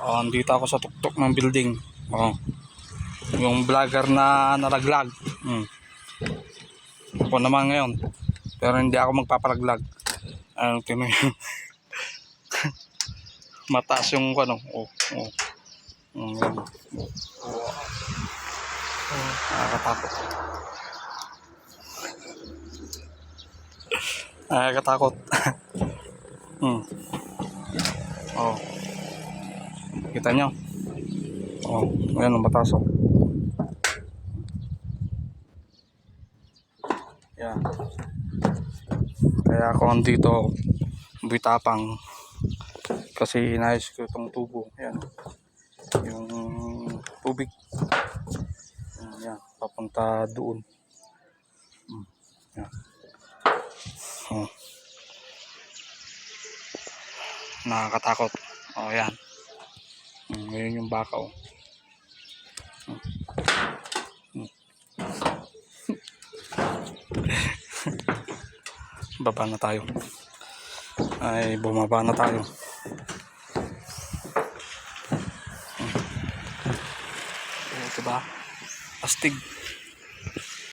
Oh, andito ako sa tuktok ng building. Oh. Yung vlogger na nalaglag. Hmm. Ako naman ngayon. Pero hindi ako magpapalaglag. Ano, tino yun. Mataas yung ano. Oh, oh. Mm, yan. Oh. Oh, nakakatakot. Nakakatakot. hmm. Oh. Kita nyo? Oh, ayan ang mataas oh. Yan. Kaya ako andito bitapang kasi inayos ko itong tubo. Yan. Yung tubig. Yan, papunta doon. Hmm. Yan. Oh. Nakakatakot. Oh, yan. Hmm, ngayon yung baka oh. Baba na tayo. Ay, bumaba na tayo. Hmm. Oh, diba? Astig.